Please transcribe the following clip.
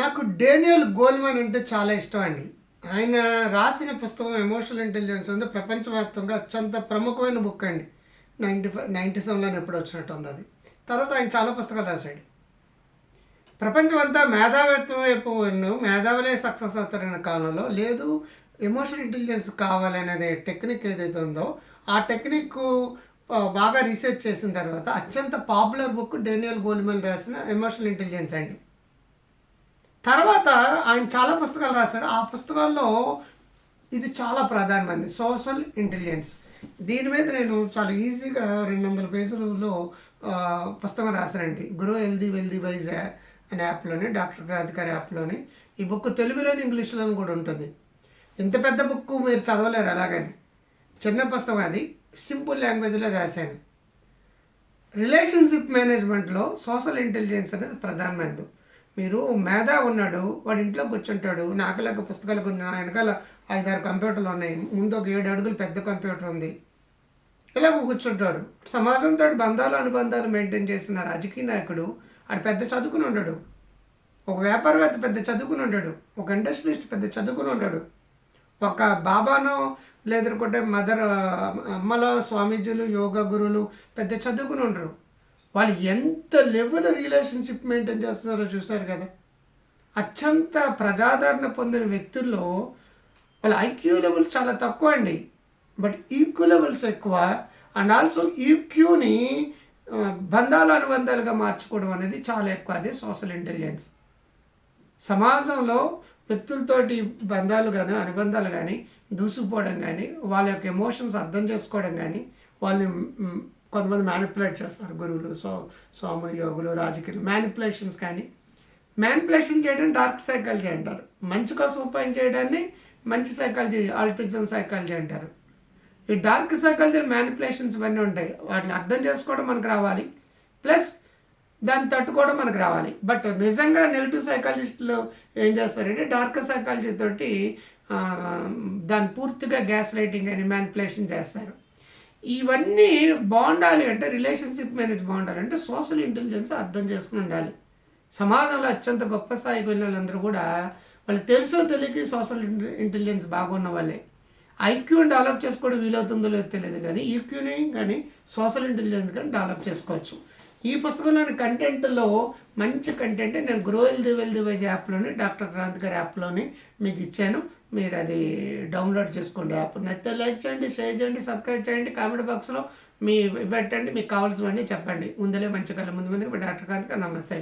నాకు Daniel Goldman అంటే చాలా ఇష్టం అండి ఆయన రాసిన పుస్తకం ఎమోషనల్ ఇంటెలిజెన్స్ ఉంది ప్రపంచవ్యాప్తంగా అత్యంత ప్రముఖమైన బుక్ అండి. నైంటీ ఫైవ్ నైంటీ సెవెన్లో ఎప్పుడు వచ్చినట్టు ఉంది అది. తర్వాత ఆయన చాలా పుస్తకాలు రాశాడు. ప్రపంచం అంతా మేధావిత్వం వైపు మేధావులే సక్సెస్ అవుతారనే కాలంలో లేదు ఎమోషనల్ ఇంటెలిజెన్స్ కావాలనేది టెక్నిక్ ఏదైతే ఉందో ఆ టెక్నిక్ బాగా రీసెర్చ్ చేసిన తర్వాత అత్యంత పాపులర్ బుక్ డేనియల్ గోల్మెన్ రాసిన ఎమోషనల్ ఇంటెలిజెన్స్ అండి. తర్వాత ఆయన చాలా పుస్తకాలు రాశాడు. ఆ పుస్తకాల్లో ఇది చాలా ప్రధానమైనది సోషల్ ఇంటెలిజెన్స్. దీని మీద నేను చాలా ఈజీగా రెండు వందల పేజీలలో పుస్తకం రాశానండి. గురు హెల్దీ వెల్దీ వైజ్ అనే యాప్లోని డాక్టర్ క్రాంతికారి యాప్లోని. ఈ బుక్ తెలుగులోని ఇంగ్లీష్లోని కూడా ఉంటుంది. ఇంత పెద్ద బుక్ మీరు చదవలేరు అలాగని. చిన్న పుస్తకం అది. సింపుల్ లాంగ్వేజ్లో రాశాను. రిలేషన్షిప్ మేనేజ్మెంట్లో సోషల్ ఇంటెలిజెన్స్ అనేది ప్రధానమైనది. మీరు మేధా ఉన్నాడు వాడి ఇంట్లో కూర్చుంటాడు నాకులాగా పుస్తకాలు కొన్ని వెనకాల ఐదారు కంప్యూటర్లు ఉన్నాయి ముందు ఒక ఏడు అడుగులు పెద్ద కంప్యూటర్ ఉంది. ఇలాగ కూర్చుంటాడు. సమాజంతో బంధాలు అనుబంధాలు మెయింటైన్ చేసిన రాజకీయ నాయకుడు ఆడు పెద్ద చదువుకుని ఉండడు. ఒక వ్యాపారవేత్త పెద్ద చదువుకుని ఉంటాడు ఒక ఇండస్ట్రియలిస్ట్ పెద్ద చదువుకుని ఉంటాడు ఒక బాబానో లేదనుకుంటే మదర్ అమ్మలో స్వామీజీలు యోగా గురువులు పెద్ద చదువుకుని ఉండరు. వాళ్ళు ఎంత లెవెల్ రిలేషన్షిప్ మెయింటైన్ చేస్తున్నారో చూశారు కదా. అత్యంత ప్రజాదరణ పొందిన వ్యక్తుల్లో వాళ్ళ ఐక్యూ లెవెల్ చాలా తక్కువ అండి. బట్ ఈక్యూ లెవెల్స్ ఎక్కువ. అండ్ ఆల్సో ఈక్యూని బంధాలు అనుబంధాలుగా మార్చుకోవడం అనేది చాలా ఎక్కువ అది సోషల్ ఇంటెలిజెన్స్ సమాజంలో వ్యక్తులతోటి బంధాలు కానీ అనుబంధాలు కానీ దూసుకుపోవడం కానీ వాళ్ళ యొక్క ఎమోషన్స్ అర్థం చేసుకోవడం కానీ వాళ్ళని కొంతమంది మ్యానిపులేట్ చేస్తారు గురువులు సో స్వాములు యోగులు రాజకీయులు. మ్యానిపులేషన్స్ కానీ మ్యానిపులేషన్ చేయడం డార్క్ సైకాలజీ అంటారు. మంచి కోసం ఉపాయం చేయడాన్ని మంచి సైకాలజీ ఆల్టిజం సైకాలజీ అంటారు. ఈ డార్క్ సైకాలజీ మ్యానిపులేషన్స్ ఇవన్నీ ఉంటాయి. వాటిని అర్థం చేసుకోవడం మనకు రావాలి. ప్లస్ దాన్ని తట్టుకోవడం మనకు రావాలి. బట్ నిజంగా నెగిటివ్ సైకాలజిస్టులు ఏం చేస్తారంటే డార్క్ సైకాలజీ తోటి దాన్ని పూర్తిగా గ్యాస్ లైటింగ్ అని మ్యానిపులేషన్ చేస్తారు. ఇవన్నీ బాగుండాలి అంటే రిలేషన్షిప్ మేనేజ్ బాగుండాలంటే సోషల్ ఇంటెలిజెన్స్ అర్థం చేసుకుని ఉండాలి. సమాజంలో అత్యంత గొప్ప స్థాయికి వెళ్ళిన వాళ్ళందరూ కూడా వాళ్ళకి తెలుసో తెలియక సోషల్ ఇంటెలిజెన్స్ బాగున్న వాళ్ళే. ఐక్యూని డెవలప్ చేసుకోవడం వీలవుతుందో లేదో తెలియదు కానీ ఈక్యూని కానీ సోషల్ ఇంటెలిజెన్స్ కానీ డెవలప్ చేసుకోవచ్చు. ఈ పుస్తకంలోని కంటెంట్లో మంచి కంటెంట్ నేను గ్రో దివెల్ దివేజ్ యాప్లోని డాక్టర్ క్రాంత్ గారి యాప్లోని మీకు ఇచ్చాను. మీరు అది డౌన్లోడ్ చేసుకోండి యాప్ నచ్చితే లైక్ చేయండి షేర్ చేయండి సబ్స్క్రైబ్ చేయండి కామెంట్ బాక్స్లో మీ పెట్టండి మీకు కావాల్సినవన్నీ చెప్పండి. ముందులే మంచి కళ్ళ ముందు ముందుకు డాక్టర్ క్రాంత్ గారు నమస్తే.